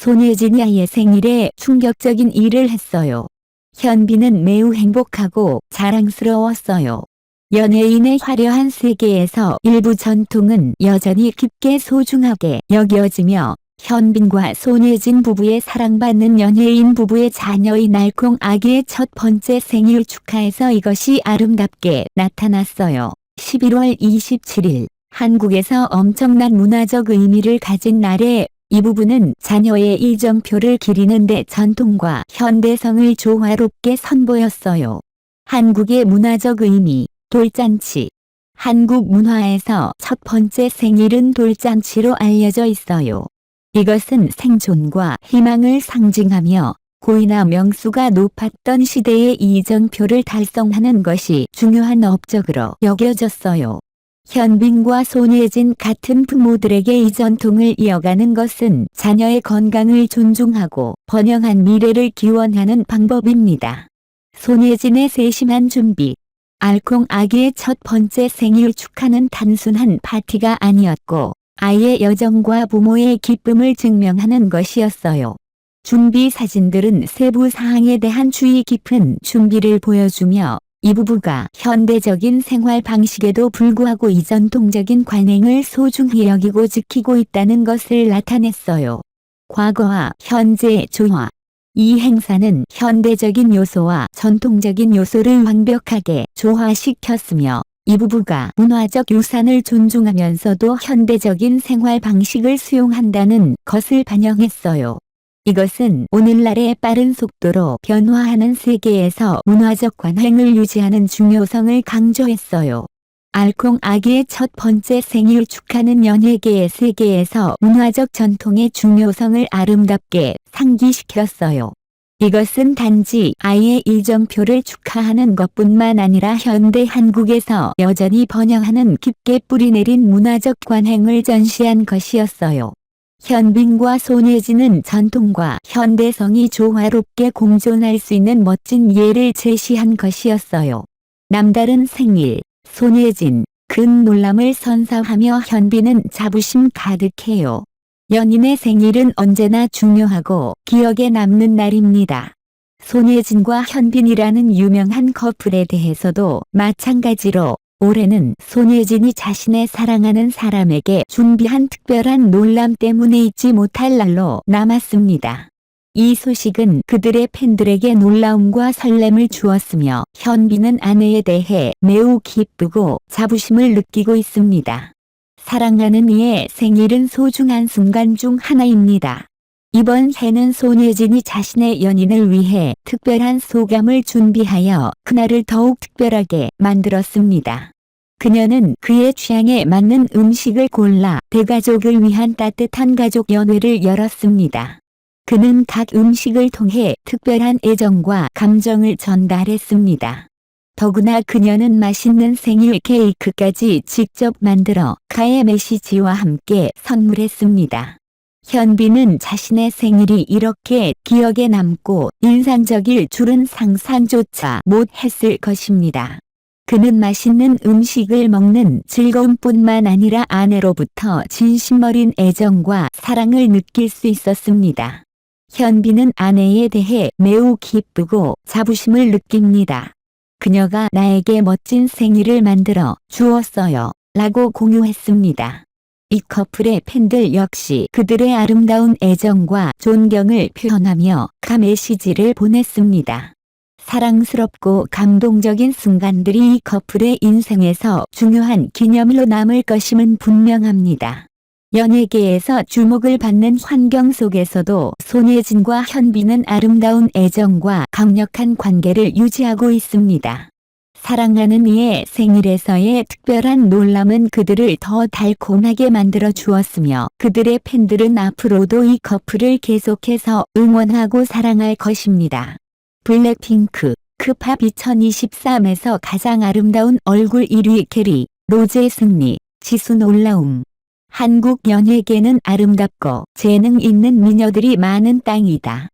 손예진이 아이의 생일에 충격적인 일을 했어요. 현빈은 매우 행복하고 자랑스러웠어요. 연예인의 화려한 세계에서 일부 전통은 여전히 깊게 소중하게 여겨지며 현빈과 손예진 부부의 사랑받는 연예인 부부의 자녀인 알콩 아기의 첫 번째 생일 축하에서 이것이 아름답게 나타났어요. 11월 27일 한국에서 엄청난 문화적 의미를 가진 날에 이 부부는 자녀의 이정표를 기리는데 전통과 현대성을 조화롭게 선보였어요. 한국의 문화적 의미, 돌잔치. 한국 문화에서 첫 번째 생일은 돌잔치로 알려져 있어요. 이것은 생존과 희망을 상징하며 고이나 명수가 높았던 시대의 이정표를 달성하는 것이 중요한 업적으로 여겨졌어요. 현빈과 손예진 같은 부모들에게 이 전통을 이어가는 것은 자녀의 건강을 존중하고 번영한 미래를 기원하는 방법입니다. 손예진의 세심한 준비 알콩 아기의 첫 번째 생일 축하는 단순한 파티가 아니었고 아이의 여정과 부모의 기쁨을 증명하는 것이었어요. 준비 사진들은 세부 사항에 대한 주의 깊은 준비를 보여주며 이 부부가 현대적인 생활 방식에도 불구하고 이 전통적인 관행을 소중히 여기고 지키고 있다는 것을 나타냈어요. 과거와 현재의 조화. 이 행사는 현대적인 요소와 전통적인 요소를 완벽하게 조화시켰으며 이 부부가 문화적 유산을 존중하면서도 현대적인 생활 방식을 수용한다는 것을 반영했어요. 이것은 오늘날의 빠른 속도로 변화하는 세계에서 문화적 관행을 유지하는 중요성을 강조했어요. 알콩 아기의 첫 번째 생일 축하는 연예계의 세계에서 문화적 전통의 중요성을 아름답게 상기시켰어요. 이것은 단지 아이의 이정표를 축하하는 것뿐만 아니라 현대 한국에서 여전히 번영하는 깊게 뿌리내린 문화적 관행을 전시한 것이었어요. 현빈과 손예진은 전통과 현대성이 조화롭게 공존할 수 있는 멋진 예를 제시한 것이었어요. 남다른 생일, 손예진, 근 놀람을 선사하며 현빈은 자부심 가득해요. 연인의 생일은 언제나 중요하고 기억에 남는 날입니다. 손예진과 현빈이라는 유명한 커플에 대해서도 마찬가지로 올해는 손예진이 자신의 사랑하는 사람에게 준비한 특별한 놀람 때문에 잊지 못할 날로 남았습니다. 이 소식은 그들의 팬들에게 놀라움과 설렘을 주었으며 현빈은 아내에 대해 매우 기쁘고 자부심을 느끼고 있습니다. 사랑하는 이의 생일은 소중한 순간 중 하나입니다. 이번 해는 손예진이 자신의 연인을 위해 특별한 소감을 준비하여 그날을 더욱 특별하게 만들었습니다. 그녀는 그의 취향에 맞는 음식을 골라 대가족을 위한 따뜻한 가족 연회를 열었습니다. 그는 각 음식을 통해 특별한 애정과 감정을 전달했습니다. 더구나 그녀는 맛있는 생일 케이크까지 직접 만들어 가의 메시지와 함께 선물했습니다. 현빈은 자신의 생일이 이렇게 기억에 남고 인상적일 줄은 상상조차 못했을 것입니다. 그는 맛있는 음식을 먹는 즐거움뿐만 아니라 아내로부터 진심 어린 애정과 사랑을 느낄 수 있었습니다. 현빈은 아내에 대해 매우 기쁘고 자부심을 느낍니다. 그녀가 나에게 멋진 생일을 만들어 주었어요. 라고 공유했습니다. 이 커플의 팬들 역시 그들의 아름다운 애정과 존경을 표현하며 가 메시지를 보냈습니다. 사랑스럽고 감동적인 순간들이 이 커플의 인생에서 중요한 기념으로 남을 것임은 분명합니다. 연예계에서 주목을 받는 환경 속에서도 손예진과 현빈은 아름다운 애정과 강력한 관계를 유지하고 있습니다. 사랑하는 이의 생일에서의 특별한 놀람은 그들을 더 달콤하게 만들어 주었으며 그들의 팬들은 앞으로도 이 커플을 계속해서 응원하고 사랑할 것입니다. 블랙핑크, 크팝 2023에서 가장 아름다운 얼굴 1위 캐리, 로제 승리, 지수 놀라움. 한국 연예계는 아름답고 재능 있는 미녀들이 많은 땅이다.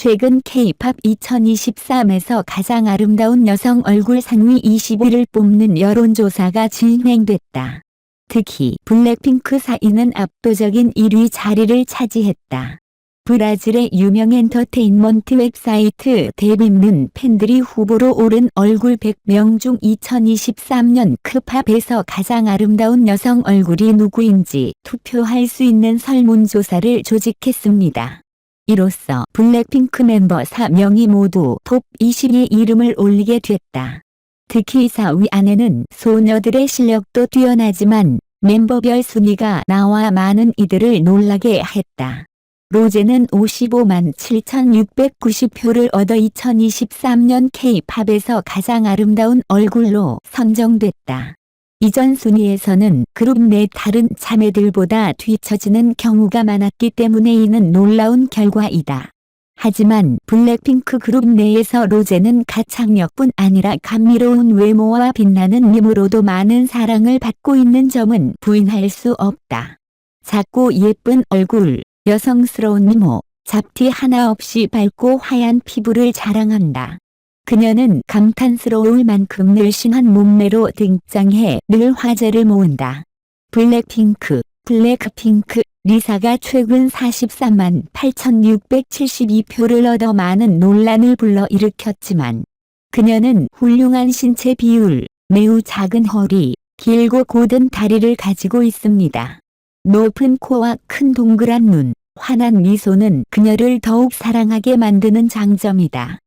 최근 K-팝 2023에서 가장 아름다운 여성 얼굴 상위 20위를 뽑는 여론조사가 진행됐다. 특히 블랙핑크 사인은 압도적인 1위 자리를 차지했다. 브라질의 유명 엔터테인먼트 웹사이트 데뷔는 팬들이 후보로 오른 얼굴 100명 중 2023년 크팝에서 가장 아름다운 여성 얼굴이 누구인지 투표할 수 있는 설문조사를 조직했습니다. 이로써 블랙핑크 멤버 4명이 모두 톱 20에 이름을 올리게 됐다. 특히 4위 안에는 소녀들의 실력도 뛰어나지만 멤버별 순위가 나와 많은 이들을 놀라게 했다. 로제는 55만 7,690표를 얻어 2023년 K-팝에서 가장 아름다운 얼굴로 선정됐다. 이전 순위에서는 그룹 내 다른 자매들보다 뒤처지는 경우가 많았기 때문에 이는 놀라운 결과이다. 하지만 블랙핑크 그룹 내에서 로제는 가창력뿐 아니라 감미로운 외모와 빛나는 미모로도 많은 사랑을 받고 있는 점은 부인할 수 없다. 작고 예쁜 얼굴, 여성스러운 미모, 잡티 하나 없이 밝고 하얀 피부를 자랑한다. 그녀는 감탄스러울 만큼 늘씬한 몸매로 등장해 늘 화제를 모은다. 블랙핑크, 블랙핑크, 리사가 최근 43만 8,672표를 얻어 많은 논란을 불러일으켰지만 그녀는 훌륭한 신체 비율, 매우 작은 허리, 길고 곧은 다리를 가지고 있습니다. 높은 코와 큰 동그란 눈, 환한 미소는 그녀를 더욱 사랑하게 만드는 장점이다.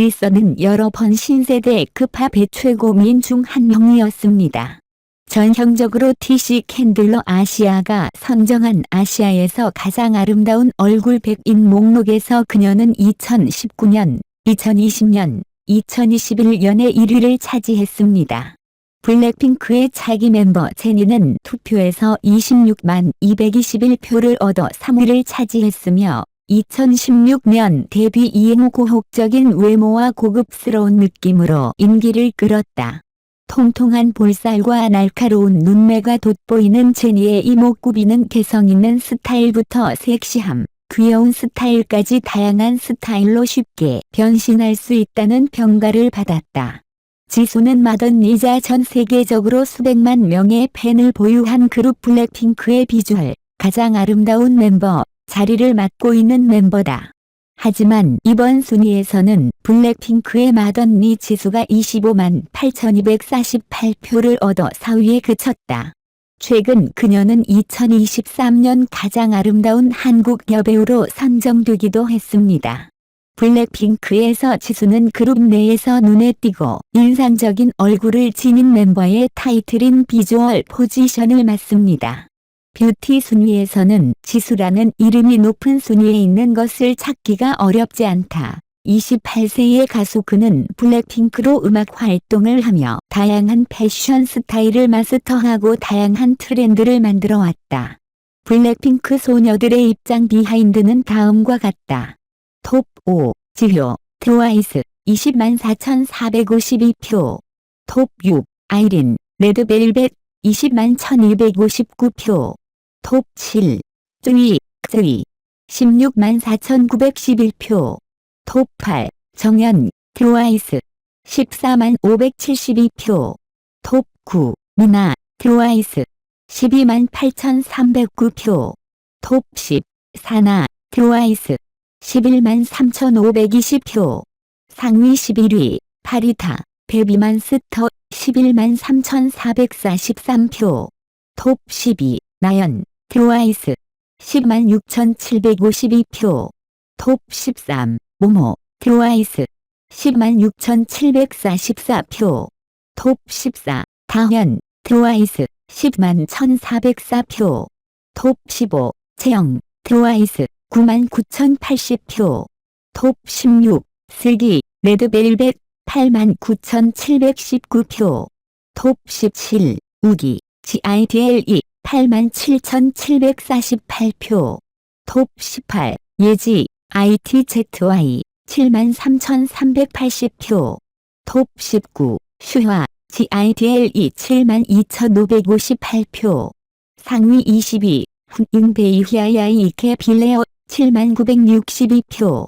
리서는 여러 번 신세대 급합의 최고민 중 한 명이었습니다. 전형적으로 TC 캔들러 아시아가 선정한 아시아에서 가장 아름다운 얼굴 100인 목록에서 그녀는 2019년, 2020년, 2021년에 1위를 차지했습니다. 블랙핑크의 차기 멤버 제니는 투표에서 26만 221표를 얻어 3위를 차지했으며 2016년 데뷔 이후 고혹적인 외모와 고급스러운 느낌으로 인기를 끌었다. 통통한 볼살과 날카로운 눈매가 돋보이는 제니의 이목구비는 개성 있는 스타일부터 섹시함, 귀여운 스타일까지 다양한 스타일로 쉽게 변신할 수 있다는 평가를 받았다. 지수는 마던니자 전 세계적으로 수백만 명의 팬을 보유한 그룹 블랙핑크의 비주얼, 가장 아름다운 멤버, 자리를 맡고 있는 멤버다. 하지만 이번 순위에서는 블랙핑크의 마던니 지수가 25만 8248표를 얻어 4위에 그쳤다. 최근 그녀는 2023년 가장 아름다운 한국 여배우로 선정되기도 했습니다. 블랙핑크에서 지수는 그룹 내에서 눈에 띄고 인상적인 얼굴을 지닌 멤버의 타이틀인 비주얼 포지션을 맡습니다. 뷰티 순위에서는 지수라는 이름이 높은 순위에 있는 것을 찾기가 어렵지 않다. 28세의 가수 그는 블랙핑크로 음악 활동을 하며 다양한 패션 스타일을 마스터하고 다양한 트렌드를 만들어 왔다. 블랙핑크 소녀들의 입장 비하인드는 다음과 같다. 톱 5, 지효, 트와이스, 20만 4,452표. 톱 6, 아이린, 레드벨벳, 20만 1,259표. 톱 7, 쯔위, 쯔위, 16만 4,911표. 톱 8, 정연, 트와이스, 14만 572표. 톱 9, 문나, 트와이스, 12만 8,309표. 톱 10, 사나, 트와이스, 11만 3,520표. 상위 11위, 파리타, 베비만 스터, 11만 3,443표. 톱 12, 나연, 트와이스, 10만 6,752표. 톱 13, 모모, 트와이스, 10만 6,744표. 톱 14, 다현, 트와이스, 10만 1,404표. 톱 15, 채영, 트와이스, 9만 9,080표. 톱 16, 슬기, 레드벨벳, 8만 9,719표. 톱 17, 우기, GIDLE, 8만 7,748표. 톱 18, 예지, ITZY, 7만 3,380표. 톱 19, 슈화, GIDLE 7만 2,558표. 상위 22, 흥잉베이휘아야이 이케 빌레어 7만 962표.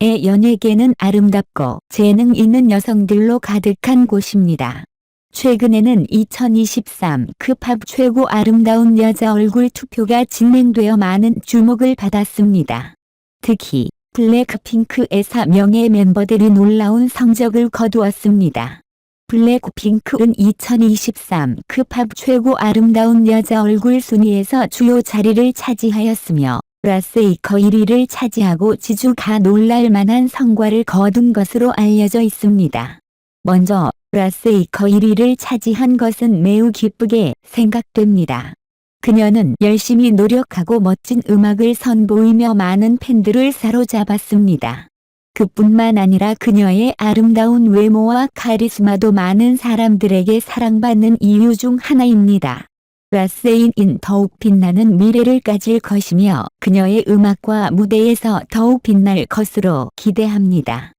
의 연예계는 아름답고 재능 있는 여성들로 가득한 곳입니다. 최근에는 2023 크팝 최고 아름다운 여자 얼굴 투표가 진행되어 많은 주목을 받았습니다. 특히 블랙핑크에서 명예 멤버들이 놀라운 성적을 거두었습니다. 블랙핑크는 2023 크팝 최고 아름다운 여자 얼굴 순위에서 주요 자리를 차지하였으며 라스이커 1위를 차지하고 지주가 놀랄 만한 성과를 거둔 것으로 알려져 있습니다. 먼저 라스이커 1위를 차지한 것은 매우 기쁘게 생각됩니다. 그녀는 열심히 노력하고 멋진 음악을 선보이며 많은 팬들을 사로잡았습니다. 그뿐만 아니라 그녀의 아름다운 외모와 카리스마도 많은 사람들에게 사랑받는 이유 중 하나입니다. 라세인인 더욱 빛나는 미래를 가질 것이며 그녀의 음악과 무대에서 더욱 빛날 것으로 기대합니다.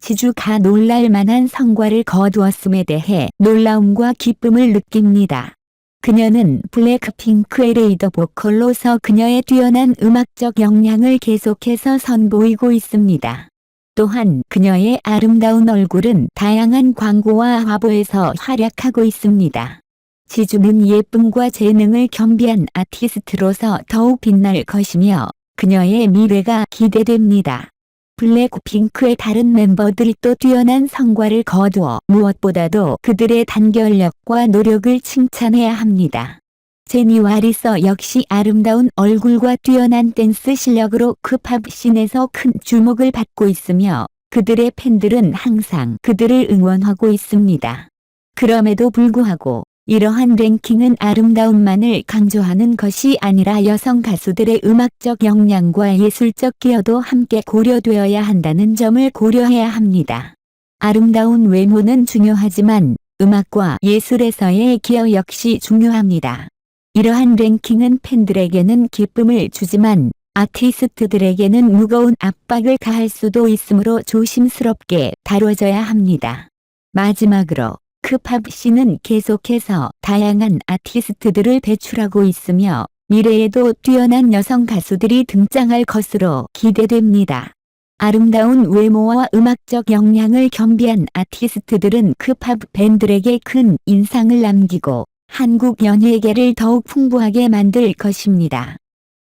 지주가 놀랄 만한 성과를 거두었음에 대해 놀라움과 기쁨을 느낍니다. 그녀는 블랙핑크의 레이더 보컬로서 그녀의 뛰어난 음악적 역량을 계속해서 선보이고 있습니다. 또한 그녀의 아름다운 얼굴은 다양한 광고와 화보에서 활약하고 있습니다. 지주는 예쁨과 재능을 겸비한 아티스트로서 더욱 빛날 것이며 그녀의 미래가 기대됩니다. 블랙핑크의 다른 멤버들도 뛰어난 성과를 거두어 무엇보다도 그들의 단결력과 노력을 칭찬해야 합니다. 제니와 리서 역시 아름다운 얼굴과 뛰어난 댄스 실력으로 크팝 씬에서 큰 주목을 받고 있으며 그들의 팬들은 항상 그들을 응원하고 있습니다. 그럼에도 불구하고 이러한 랭킹은 아름다움만을 강조하는 것이 아니라 여성 가수들의 음악적 역량과 예술적 기여도 함께 고려되어야 한다는 점을 고려해야 합니다. 아름다운 외모는 중요하지만 음악과 예술에서의 기여 역시 중요합니다. 이러한 랭킹은 팬들에게는 기쁨을 주지만 아티스트들에게는 무거운 압박을 가할 수도 있으므로 조심스럽게 다뤄져야 합니다. 마지막으로 크팝 씨는 계속해서 다양한 아티스트들을 배출하고 있으며 미래에도 뛰어난 여성 가수들이 등장할 것으로 기대됩니다. 아름다운 외모와 음악적 역량을 겸비한 아티스트들은 크팝 밴들에게 큰 인상을 남기고 한국 연예계를 더욱 풍부하게 만들 것입니다.